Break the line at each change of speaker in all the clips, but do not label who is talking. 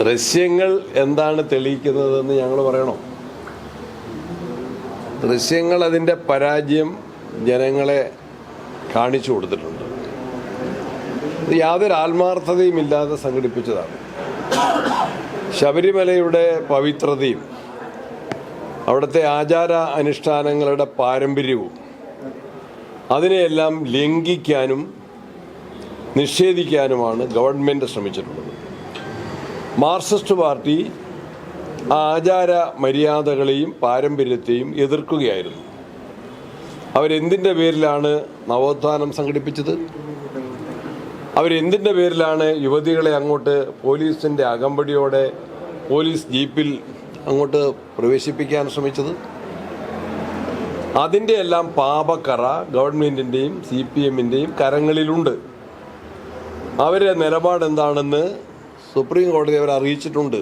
ദൃശ്യങ്ങൾ എന്താണ് തെളിയിക്കുന്നതെന്ന് ഞങ്ങൾ പറയണോ? ദൃശ്യങ്ങൾ അതിന്റെ പരാജയം ജനങ്ങളെ കാണിച്ചു കൊടുത്തിട്ടുണ്ട്. ഇത് യാതൊരു ആത്മാർത്ഥതയും ഇല്ലാതെ സംഘടിപ്പിച്ചതാണ്. ശബരിമലയുടെ പവിത്രതയും അവിടുത്തെ ആചാര അനുഷ്ഠാനങ്ങളുടെ പാരമ്പര്യവും അതിനെയെല്ലാം ലംഘിക്കാനും നിഷേധിക്കാനുമാണ് ഗവൺമെന്റ് ശ്രമിച്ചിട്ടുള്ളത്. മാർക്സിസ്റ്റ് പാർട്ടി ആചാര മര്യാദകളെയും പാരമ്പര്യത്തെയും എതിർക്കുകയായിരുന്നു. അവരെന്തിന്റെ പേരിലാണ് നവോത്ഥാനം സംഘടിപ്പിച്ചത്? അവരെന്തിന്റെ പേരിലാണ് യുവതികളെ അങ്ങോട്ട് പോലീസിന്റെ അകമ്പടിയോടെ പോലീസ് ജീപ്പിൽ അങ്ങോട്ട് പ്രവേശിപ്പിക്കാൻ ശ്രമിച്ചത്? അതിന്റെ എല്ലാം പാപക്കറ ഗവൺമെന്റിന്റെയും സി പി എമ്മിന്റെയും കരങ്ങളിലുണ്ട്. അവരുടെ നിലപാട് എന്താണെന്ന് സുപ്രീം കോടതി അവർ അറിയിച്ചിട്ടുണ്ട്.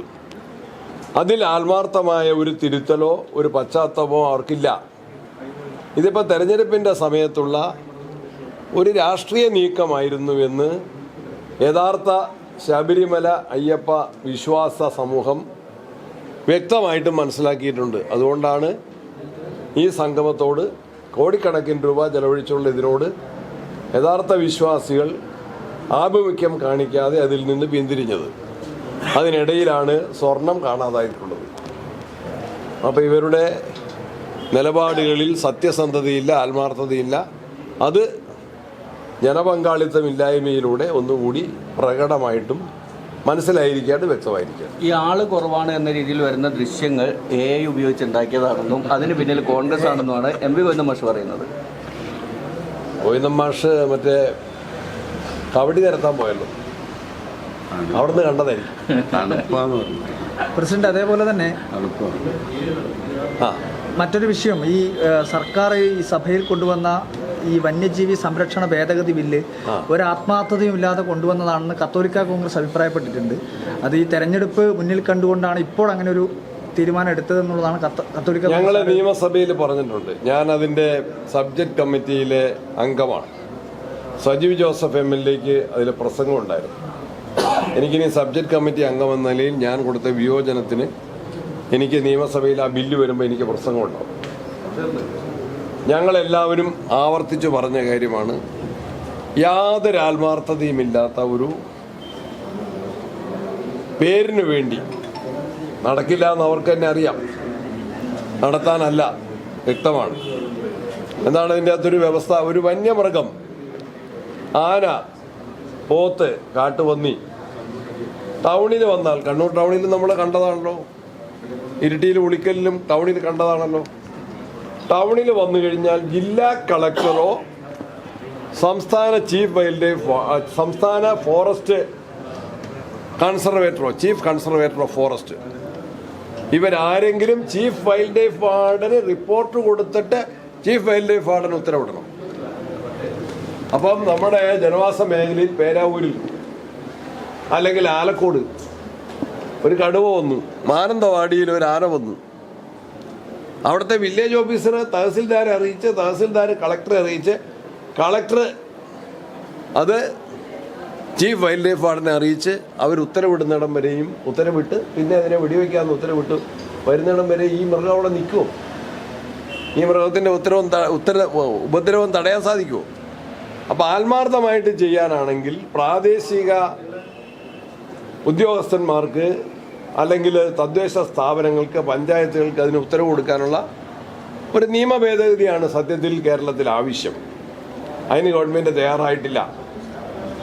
അതിൽ ആത്മാർത്ഥമായ ഒരു തിരുത്തലോ ഒരു പശ്ചാത്തലമോ അവർക്കില്ല. ഇതിപ്പോൾ തെരഞ്ഞെടുപ്പിന്റെ സമയത്തുള്ള ഒരു രാഷ്ട്രീയ നീക്കമായിരുന്നു എന്ന് യഥാർത്ഥ ശബരിമല അയ്യപ്പ വിശ്വാസ സമൂഹം വ്യക്തമായിട്ട് മനസ്സിലാക്കിയിട്ടുണ്ട്. അതുകൊണ്ടാണ് ഈ സംഗമത്തോട് കോടിക്കണക്കിന് രൂപ ചെലവഴിച്ചുള്ള ഇതിനോട് യഥാർത്ഥ വിശ്വാസികൾ ആഭിമുഖ്യം കാണിക്കാതെ അതിൽ നിന്ന് പിന്തിരിഞ്ഞത്. അതിനിടയിലാണ് സ്വർണം കാണാതായിട്ടുള്ളത്. അപ്പോൾ ഇവരുടെ നിലപാടുകളിൽ സത്യസന്ധതയില്ല ആത്മാർത്ഥതയില്ല. അത് ജനപങ്കാളിത്തമില്ലായ്മയിലൂടെ ഒന്നുകൂടി പ്രകടമായിട്ടും മനസ്സിലായിരിക്കാണ്ട് വ്യക്തമായിരിക്കുക.
ഈ ആൾ കുറവാണ് എന്ന രീതിയിൽ വരുന്ന ദൃശ്യങ്ങൾ എ ഐ ഉപയോഗിച്ച് ഉണ്ടാക്കിയതാണെന്നും അതിന് പിന്നിൽ കോൺഗ്രസ് ആണെന്നുമാണ് എം പി ഗോവിന്ദ മാഷ് പറയുന്നത്.
ഗോവിന്ദൻ മാഷ് മറ്റേ കബഡി നിരത്താൻ പോയല്ലോ. അവിടുന്ന് കണ്ടതായിരിക്കും.
പറഞ്ഞു.
പ്രസിഡന്റ് അതേപോലെ തന്നെ
ആ.
മറ്റൊരു വിഷയം ഈ സർക്കാർ ഈ സഭയിൽ കൊണ്ടുവന്ന ഈ വന്യജീവി സംരക്ഷണ ഭേദഗതി ബില്ല്
ഒരാത്മാർത്ഥതയും
ഒരു ആത്മാർത്ഥതയും ഇല്ലാതെ കൊണ്ടുവന്നതാണെന്ന് കത്തോലിക്ക കോൺഗ്രസ് അഭിപ്രായപ്പെട്ടിട്ടുണ്ട്. അത് ഈ തെരഞ്ഞെടുപ്പ് മുന്നിൽ കണ്ടുകൊണ്ടാണ് ഇപ്പോൾ അങ്ങനെ ഒരു തീരുമാനം എടുത്തതെന്നുള്ളതാണ് കത്ത- കത്തോലിക്ക
ഞങ്ങൾ നിയമസഭയിൽ പറഞ്ഞിട്ടുണ്ട്. ഞാൻ അതിന്റെ സബ്ജക്ട് കമ്മിറ്റിയിലെ അംഗമാണ്. സജീവ് ജോസഫ് എം എൽ എക്ക് അതിൽ പ്രസംഗം ഉണ്ടായിരുന്നു എനിക്കിനി സബ്ജക്ട് കമ്മിറ്റി അംഗമെന്ന നിലയിൽ ഞാൻ കൊടുത്ത വിയോജനത്തിന് എനിക്ക് നിയമസഭയിൽ ആ ബില്ല് വരുമ്പോൾ എനിക്ക് പ്രസംഗമുണ്ടാവും. ഞങ്ങളെല്ലാവരും ആവർത്തിച്ചു പറഞ്ഞ കാര്യമാണ്. യാതൊരു ആത്മാർത്ഥതയുമില്ലാത്ത ഒരു പേരിന് വേണ്ടി നടക്കില്ല എന്ന് അവർക്ക് തന്നെ അറിയാം. നടത്താനല്ല വ്യക്തമാണ്. എന്താണ് ഇതിന്റെ അകത്തൊരു വ്യവസ്ഥ? ഒരു വന്യമൃഗം ആന പോത്ത് കാട്ടുപന്നി ടൗണിൽ വന്നാൽ കണ്ണൂർ ടൗണിൽ നമ്മൾ കണ്ടതാണല്ലോ. ഇരിട്ടിയിൽ ഉളിക്കലിലും ടൗണിൽ കണ്ടതാണല്ലോ. ടൗണിൽ വന്നു കഴിഞ്ഞാൽ ജില്ലാ കളക്ടറോ സംസ്ഥാന ചീഫ് വൈൽഡ് ലൈഫ് സംസ്ഥാന ഫോറസ്റ്റ് കൺസർവേറ്ററോ ചീഫ് കൺസർവേറ്റർ ഓഫ് ഫോറസ്റ്റ്. ഇവരാരെങ്കിലും ചീഫ് വൈൽഡ് ലൈഫ് വാർഡന് റിപ്പോർട്ട് കൊടുത്തിട്ട് ചീഫ് വൈൽഡ് ലൈഫ് വാർഡന് ഉത്തരവിടണം. അപ്പം നമ്മുടെ ജനവാസ മേഖലയിൽ പേരാവൂരിൽ അല്ലെങ്കിൽ ആലക്കോട്. ഒരു കടുവ വന്നു. മാനന്തവാടിയിൽ ഒരു ആന വന്നു. അവിടുത്തെ വില്ലേജ് ഓഫീസർ തഹസിൽദാരെ അറിയിച്ച് തഹസിൽദാർ കളക്ടറെ അറിയിച്ച് കളക്ടർ അത് ചീഫ് വൈൽഡ് ലൈഫ് വാർഡിനെ അറിയിച്ച് അവർ ഉത്തരവിടുന്നിടം വരെയും ഉത്തരവിട്ട് പിന്നെ അതിനെ വെടിവെക്കാമെന്ന് ഉത്തരവിട്ട്. വരുന്നിടം വരെ ഈ മൃഗം അവിടെ നിൽക്കുമോ ഈ മൃഗത്തിന്റെ ഉത്തരവും ഉത്തര ഉപദ്രവം തടയാൻ സാധിക്കുമോ അപ്പോൾ ആത്മാർത്ഥമായിട്ട് ചെയ്യാനാണെങ്കിൽ പ്രാദേശിക ഉദ്യോഗസ്ഥന്മാർക്ക് അല്ലെങ്കിൽ തദ്ദേശ സ്ഥാപനങ്ങൾക്ക് പഞ്ചായത്തുകൾക്ക് അതിന് ഉത്തരവ് കൊടുക്കാനുള്ള ഒരു നിയമ ഭേദഗതിയാണ് സത്യത്തിൽ കേരളത്തിൽ ആവശ്യം. അതിന് ഗവൺമെന്റ് തയ്യാറായിട്ടില്ല.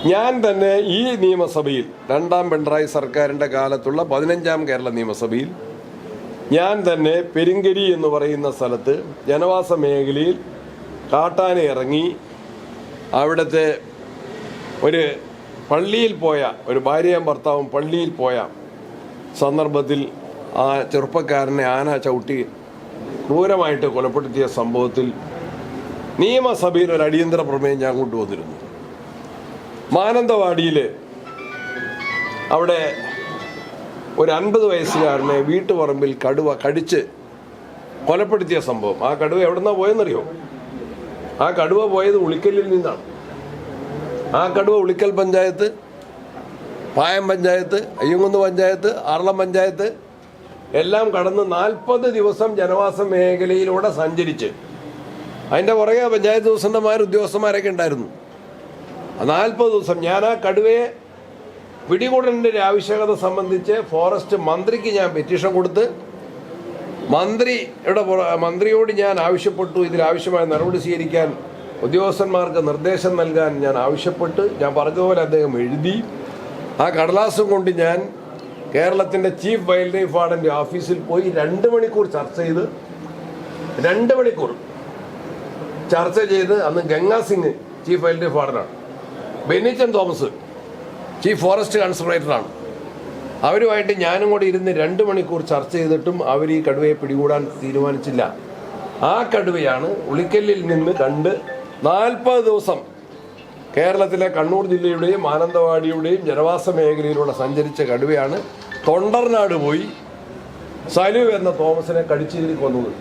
ഞാൻ തന്നെ ഈ നിയമസഭയിൽ രണ്ടാം പിണറായി സർക്കാരിന്റെ കാലത്തുള്ള പതിനഞ്ചാം കേരള നിയമസഭയിൽ ഞാൻ തന്നെ പെരിങ്കരി എന്ന് പറയുന്ന സ്ഥലത്ത് ജനവാസ മേഖലയിൽ കാട്ടാന ഇറങ്ങി അവിടുത്തെ ഒരു പള്ളിയിൽ പോയ ഒരു ഭാര്യയും ഭർത്താവും പള്ളിയിൽ പോയ സന്ദർഭത്തിൽ ആ ചെറുപ്പക്കാരനെ ആന ചവിട്ടി ക്രൂരമായിട്ട് കൊലപ്പെടുത്തിയ സംഭവത്തിൽ നിയമസഭയിൽ ഒരു അടിയന്തര പ്രമേയം ഞാൻ കൊണ്ടുവന്നിരുന്നു. മാനന്തവാടിയിൽ അവിടെ ഒരു അൻപത് വയസ്സുകാരനെ വീട്ടുപറമ്പിൽ കടുവ കടിച്ച് കൊലപ്പെടുത്തിയ സംഭവം. ആ കടുവ എവിടെന്നാ പോയെന്നറിയോ? ആ കടുവ പോയത് ഉളിക്കലിൽ നിന്നാണ്. ആ കടുവ ഉളിക്കൽ പഞ്ചായത്ത് പായം പഞ്ചായത്ത് അയ്യങ്കുന്ന് പഞ്ചായത്ത് ആറളം പഞ്ചായത്ത് എല്ലാം കടന്ന് നാൽപ്പത് ദിവസം ജനവാസ മേഖലയിലൂടെ സഞ്ചരിച്ച്. അതിന്റെ പുറകെ പഞ്ചായത്ത് പ്രസിഡന്റുമാർ ഉദ്യോഗസ്ഥന്മാരൊക്കെ ഉണ്ടായിരുന്നു. നാൽപ്പത് ദിവസം ഞാൻ ആ കടുവയെ പിടികൂടലിന്റെ ആവശ്യകത സംബന്ധിച്ച് ഫോറസ്റ്റ് മന്ത്രിക്ക് ഞാൻ പെറ്റീഷൻ കൊടുത്ത് മന്ത്രിയുടെ മന്ത്രിയോട് ഞാൻ ആവശ്യപ്പെട്ടു. ഇതിലാവശ്യമായ നടപടി സ്വീകരിക്കാൻ ഉദ്യോഗസ്ഥന്മാർക്ക് നിർദ്ദേശം നൽകാൻ ഞാൻ ആവശ്യപ്പെട്ട് ഞാൻ പറഞ്ഞതുപോലെ അദ്ദേഹം എഴുതി. ആ കടലാസും കൊണ്ട് ഞാൻ കേരളത്തിന്റെ ചീഫ് വൈൽഡ് ലൈഫ് വാർഡന്റെ ഓഫീസിൽ പോയി രണ്ട് മണിക്കൂർ ചർച്ച ചെയ്ത് രണ്ട് മണിക്കൂർ ചർച്ച ചെയ്ത് അന്ന് Ganga Singh chief wildlife വാർഡനാണ്. ബെന്നിച്ചൻ തോമസ് ചീഫ് ഫോറസ്റ്റ് കൺസർവേറ്ററാണ്. അവരുമായിട്ട് ഞാനും കൂടി ഇരുന്ന് രണ്ട് മണിക്കൂർ ചർച്ച ചെയ്തിട്ടും അവർ ഈ കടുവയെ പിടികൂടാൻ തീരുമാനിച്ചില്ല. ആ കടുവയാണ് ഉളിക്കല്ലിൽ നിന്ന് കണ്ട് നാൽപ്പത് ദിവസം കേരളത്തിലെ കണ്ണൂർ ജില്ലയുടെയും മാനന്തവാടിയുടെയും ജനവാസ മേഖലയിലൂടെ സഞ്ചരിച്ച കടുവയാണ് തൊണ്ടർനാട് പോയി സലു എന്ന തോമസിനെ കടിച്ചിരി കൊന്നത്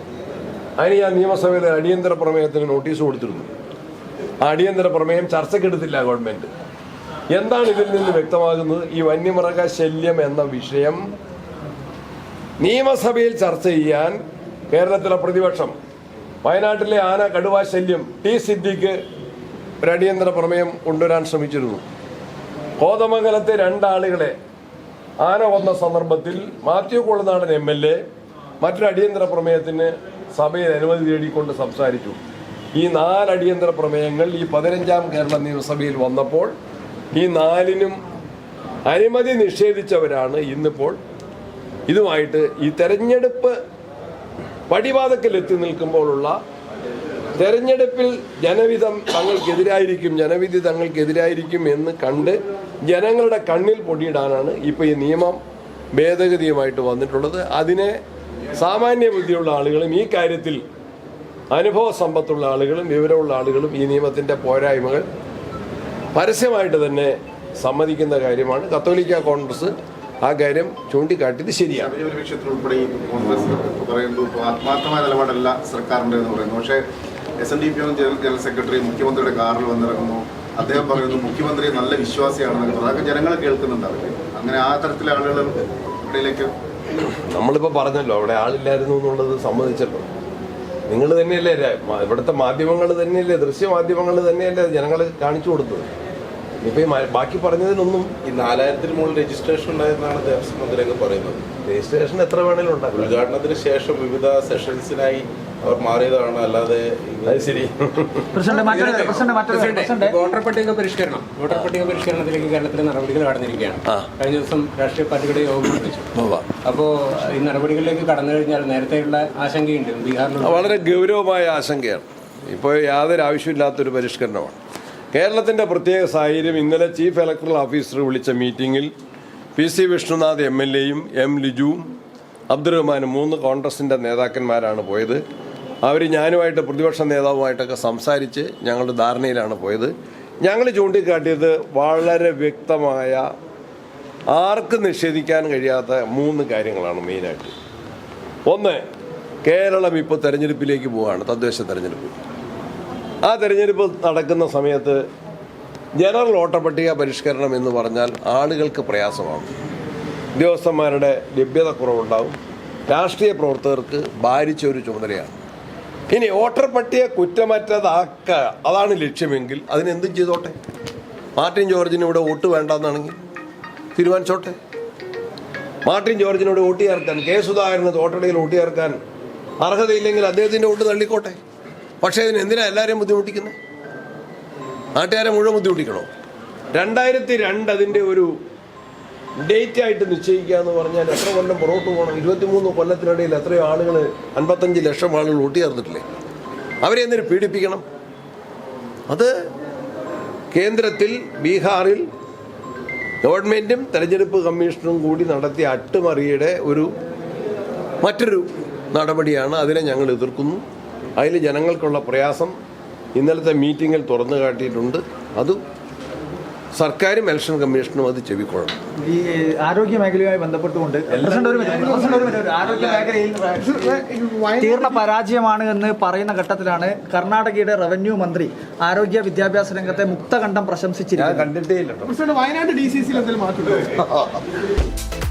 അതിന് ഞാൻ നിയമസഭയിൽ അടിയന്തര പ്രമേയത്തിന് നോട്ടീസ് കൊടുത്തിരുന്നു. ആ അടിയന്തര പ്രമേയം ചർച്ചയ്ക്കെടുത്തില്ല ഗവൺമെന്റ്. എന്താണ് ഇതിൽ നിന്ന് വ്യക്തമാകുന്നത്? ഈ വന്യമൃഗ ശല്യം എന്ന വിഷയം നിയമസഭയിൽ ചർച്ച ചെയ്യാൻ കേരളത്തിലെ പ്രതിപക്ഷം വയനാട്ടിലെ ആന കടുവ ശല്യം ടി സിദ്ദിഖ് ഒരു അടിയന്തര പ്രമേയം കൊണ്ടുവരാൻ ശ്രമിച്ചിരുന്നു. കോതമംഗലത്തെ രണ്ടാളുകളെ ആന വന്ന സന്ദർഭത്തിൽ Mathew Kuzhalnadan M L A മറ്റൊരു അടിയന്തര പ്രമേയത്തിന് സഭയിൽ അനുമതി തേടിക്കൊണ്ട് സംസാരിച്ചു. ഈ നാല് അടിയന്തര പ്രമേയങ്ങൾ ഈ പതിനഞ്ചാം കേരള നിയമസഭയിൽ വന്നപ്പോൾ ഈ നാലിനും അനുമതി നിഷേധിച്ചവരാണ് ഇന്നിപ്പോൾ. ഇതുമായിട്ട് ഈ തെരഞ്ഞെടുപ്പ് പടിവാദത്തിൽ എത്തി നിൽക്കുമ്പോഴുള്ള തെരഞ്ഞെടുപ്പിൽ ജനവിധം തങ്ങൾക്കെതിരായിരിക്കും ജനവിധി തങ്ങൾക്കെതിരായിരിക്കും എന്ന് കണ്ട് ജനങ്ങളുടെ കണ്ണിൽ പൊടിയിടാനാണ് ഇപ്പോൾ ഈ നിയമം ഭേദഗതിയുമായിട്ട് വന്നിട്ടുള്ളത്. അതിനെ സാമാന്യ ബുദ്ധിയുള്ള ആളുകളും ഈ കാര്യത്തിൽ അനുഭവ സമ്പത്തുള്ള ആളുകളും വിവരമുള്ള ആളുകളും ഈ നിയമത്തിന്റെ പോരായ്മകൾ പരസ്യമായിട്ട് തന്നെ സമ്മതിക്കുന്ന കാര്യമാണ്. കത്തോലിക്ക കോൺഗ്രസ് ആ കാര്യം ചൂണ്ടിക്കാട്ടിയത് ശരിയാണ്.
പറയുന്നത് ആത്മാർത്ഥമായ നിലപാടല്ല സർക്കാരിന്റെ എന്ന് പറയുന്നു. പക്ഷേ S N D P general secretary മുഖ്യമന്ത്രിയുടെ കാറിൽ വന്നിറങ്ങുന്നു. അദ്ദേഹം പറയുന്നു മുഖ്യമന്ത്രി നല്ല വിശ്വാസിയാണെന്നൊക്കെ പറഞ്ഞു. അതൊക്കെ ജനങ്ങൾ കേൾക്കുന്നുണ്ട് അവർക്ക് അങ്ങനെ ആ തരത്തിലെ ആളുകൾ ഇടയിലേക്ക്
നമ്മളിപ്പോൾ പറഞ്ഞല്ലോ അവിടെ ആളില്ലായിരുന്നു എന്നുള്ളത് സമ്മതിച്ചല്ലോ. നിങ്ങൾ തന്നെയല്ലേ ഇവിടുത്തെ മാധ്യമങ്ങൾ തന്നെയല്ലേ ദൃശ്യ മാധ്യമങ്ങൾ തന്നെയല്ലേ ജനങ്ങളെ കാണിച്ചു കൊടുത്തത്? ഇപ്പൊ ബാക്കി പറഞ്ഞതിനൊന്നും
ഈ നാലായിരത്തിന് മുകളിൽ രജിസ്ട്രേഷൻ ഉണ്ടായെന്നാണ് ദേവസ്വം മന്ത്രി അങ്ങ് പറയുന്നത്.
രജിസ്ട്രേഷൻ എത്ര വേണേലും ഉണ്ടാകും
ഉദ്ഘാടനത്തിന് ശേഷം വിവിധ സെഷൻസിനായി അവർ മാറിയതാണ്. അല്ലാതെ
ശരി.
പ്രസിഡന്റ് മറ്റൊരു പ്രസിഡന്റ് മറ്റൊരു പ്രസിഡന്റ്
വോട്ടർ പട്ടിക പരിഷ്കരണം. വോട്ടർ പട്ടിക പരിഷ്കരണത്തിലേക്ക് കേരളത്തിലെ നടപടികൾ കടന്നിരിക്കുകയാണ്. കഴിഞ്ഞ ദിവസം രാഷ്ട്രീയ പാർട്ടികളുടെ യോഗം വിളിച്ചു.
അപ്പോ
അപ്പോൾ ഈ നടപടികളിലേക്ക് കടന്നു കഴിഞ്ഞാൽ നേരത്തെയുള്ള ആശങ്കയുണ്ട്. ബീഹാറിൽ
വളരെ ഗൗരവമായ ആശങ്കയാണ്. ഇപ്പോൾ യാതൊരു ആവശ്യമില്ലാത്തൊരു പരിഷ്കരണമാണ്. കേരളത്തിന്റെ പ്രത്യേക സാഹചര്യം ഇന്നലെ ചീഫ് ഇലക്ടറൽ ഓഫീസർ വിളിച്ച മീറ്റിംഗിൽ P C Vishnunath M L എയും എം ലിജുവും അബ്ദുറഹ്മാനും മൂന്ന് കോൺഗ്രസിന്റെ നേതാക്കന്മാരാണ് പോയത്. അവർ ഞാനുമായിട്ട് പ്രതിപക്ഷ നേതാവുമായിട്ടൊക്കെ സംസാരിച്ച് ഞങ്ങളുടെ ധാരണയിലാണ് പോയത്. ഞങ്ങൾ ചൂണ്ടിക്കാട്ടിയത് വളരെ വ്യക്തമായ ആർക്കും നിഷേധിക്കാൻ കഴിയാത്ത മൂന്ന് കാര്യങ്ങളാണ് മെയിനായിട്ട് ഒന്ന് കേരളം ഇപ്പോൾ തെരഞ്ഞെടുപ്പിലേക്ക് പോവുകയാണ് തദ്ദേശ തെരഞ്ഞെടുപ്പ്. ആ തെരഞ്ഞെടുപ്പ് നടക്കുന്ന സമയത്ത് ജനറൽ വോട്ടർ പട്ടിക പരിഷ്കരണം എന്ന് പറഞ്ഞാൽ ആളുകൾക്ക് പ്രയാസമാണ്. ഉദ്യോഗസ്ഥന്മാരുടെ ലഭ്യത കുറവുണ്ടാവും രാഷ്ട്രീയ പ്രവർത്തകർക്ക് ഭാരിച്ച ഒരു ചുമതലയാണ്. ഇനി വോട്ടർ പട്ടിക കുറ്റമറ്റതാക്കുക അതാണ് ലക്ഷ്യമെങ്കിൽ അതിനെന്തും ചെയ്തോട്ടെ. മാർട്ടിൻ ജോർജിന് ഇവിടെ വോട്ട് വേണ്ടെന്നാണെങ്കിൽ തീരുമാനിച്ചോട്ടെ. മാർട്ടിൻ ജോർജിനോട് വോട്ട് ചേർക്കാൻ കെ സുധാകരന് തോട്ടടയിൽ വോട്ട് ചേർക്കാൻ അർഹതയില്ലെങ്കിൽ അദ്ദേഹത്തിന്റെ വോട്ട് തള്ളിക്കോട്ടെ. പക്ഷേ ഇതിന് എന്തിനാ എല്ലാവരെയും ബുദ്ധിമുട്ടിക്കുന്നത്? നാട്ടുകാരെ മുഴുവൻ ബുദ്ധിമുട്ടിക്കണോ? രണ്ടായിരത്തി രണ്ട് അതിന്റെ ഒരു ഡേറ്റ് ആയിട്ട് നിശ്ചയിക്കുക എന്ന് പറഞ്ഞാൽ എത്ര കൊല്ലം പുറകോട്ട് പോകണം? ഇരുപത്തിമൂന്ന് കൊല്ലത്തിനിടയിൽ എത്രയോ ആളുകൾ അൻപത്തഞ്ച് ലക്ഷം ആളുകൾ വോട്ട് ചേർന്നിട്ടില്ലേ? അവരെ എന്തിനു പീഡിപ്പിക്കണം? അത് കേന്ദ്രത്തിൽ ബീഹാറിൽ ഗവൺമെന്റും തെരഞ്ഞെടുപ്പ് കമ്മീഷനും കൂടി നടത്തിയ അട്ടുമറിയുടെ ഒരു മറ്റൊരു നടപടിയാണ് അതിനെ ഞങ്ങൾ എതിർക്കുന്നു. അതിൽ ജനങ്ങൾക്കുള്ള പ്രയാസം ഇന്നലത്തെ മീറ്റിങ്ങിൽ തുറന്നു കാട്ടിയിട്ടുണ്ട്. അത് സർക്കാരും ഇലക്ഷൻ കമ്മീഷനും അത് ചെവിക്കൊള്ളണം.
ഈ ആരോഗ്യ മേഖലയുമായി ബന്ധപ്പെട്ടുകൊണ്ട് ആരോഗ്യ മേഖലയിൽ തീർന്ന പരാജയമാണ് എന്ന് പറയുന്ന ഘട്ടത്തിലാണ് കർണാടകയുടെ റവന്യൂ മന്ത്രി ആരോഗ്യ വിദ്യാഭ്യാസ രംഗത്തെ മുക്തകണ്ഠം പ്രശംസിച്ചിരിക്കുന്നത്.
കണ്ടിട്ടേ ഇല്ല
വയനാട് ഡി സി സിയിൽ എന്തെങ്കിലും മാറ്റം